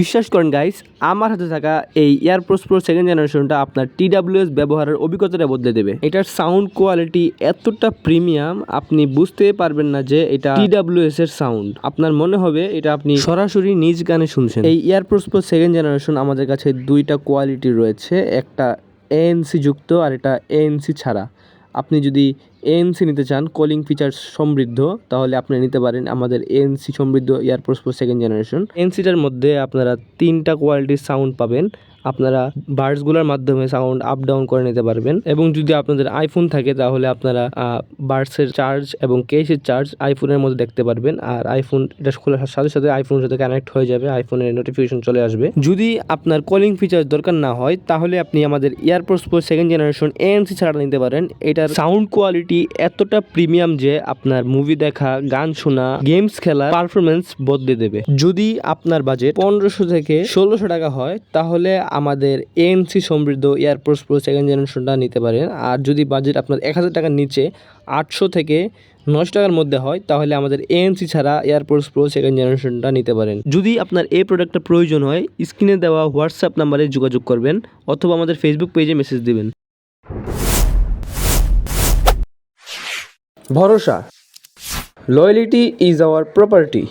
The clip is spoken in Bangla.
বিশ্বাস করেন গাইস আমার হাতে থাকা এই এয়ারপ্রোস প্রো সেকেন্ড জেনারেশনটা আপনার টিডাব্লিউএস ব্যবহারের অভিজ্ঞতাটা বদলে দেবে। এটার সাউন্ড কোয়ালিটি এতটা প্রিমিয়াম আপনি বুঝতে পারবেন না যে এটা টি টিডাব্লিউএস এর সাউন্ড আপনার মনে হবে এটা আপনি সরাসরি নিজ গানে শুনছেন। এই এয়ারপ্রোস প্রো সেকেন্ড জেনারেশন আমাদের কাছে দুইটা কোয়ালিটি রয়েছে, একটা এএনসি যুক্ত আর এটা এএনসি ছাড়া। আপনি যদি এএনসি নিতে চান কলিং ফিচার সমৃদ্ধ, তাহলে আপনি নিতে পারেন আমাদের এএনসি সমৃদ্ধ এয়ারপোর্টস ফোর সেকেন্ড জেনারেশন এনসিটার মধ্যে আপনারা তিনটা কোয়ালিটির সাউন্ড পাবেন। আপনারা বার্ডসগুলোর মাধ্যমে সাউন্ড আপ ডাউন করে নিতে পারবেন। এবং যদি আপনাদের আইফোন থাকে, তাহলে আপনারা বার্ডসের চার্জ এবং কেসের চার্জ আইফোনের মধ্যে দেখতে পারবেন। আর আইফোন এটা খোলার সাথে সাথে আইফোনের সাথে কানেক্ট হয়ে যাবে আইফোনের নোটিফিকেশন চলে আসবে। যদি আপনার কলিং ফিচার দরকার না হয়, তাহলে আপনি আমাদের AirPods pro second generation ANC ছাড়া নিতে পারেন। এটার সাউন্ড কোয়ালিটি এতটা প্রিমিয়াম যে আপনার মুভি দেখা, গান শোনা গেমস খেলা পারফরমেন্স বদলে দেবে। যদি আপনার বাজেট পনেরোশো থেকে ষোলোশো টাকা হয়, তাহলে আমাদের এএনসি সমৃদ্ধ এয়ারপোর্টস প্রো সেকেন্ড জেনারেশনটা নিতে পারেন। আর যদি বাজেট আপনার এক হাজার টাকার নিচে আটশো থেকে নশো টাকার মধ্যে হয়, তাহলে আমাদের এএনসি ছাড়া এয়ারপোর্টস প্রো সেকেন্ড জেনারেশনটা নিতে পারেন। যদি আপনার এই প্রোডাক্টটা প্রয়োজন হয় স্ক্রিনে দেওয়া হোয়াটসঅ্যাপ নাম্বারে যোগাযোগ করবেন অথবা আমাদের ফেসবুক পেজে মেসেজ দিবেন। ভরসা। Loyalty is our property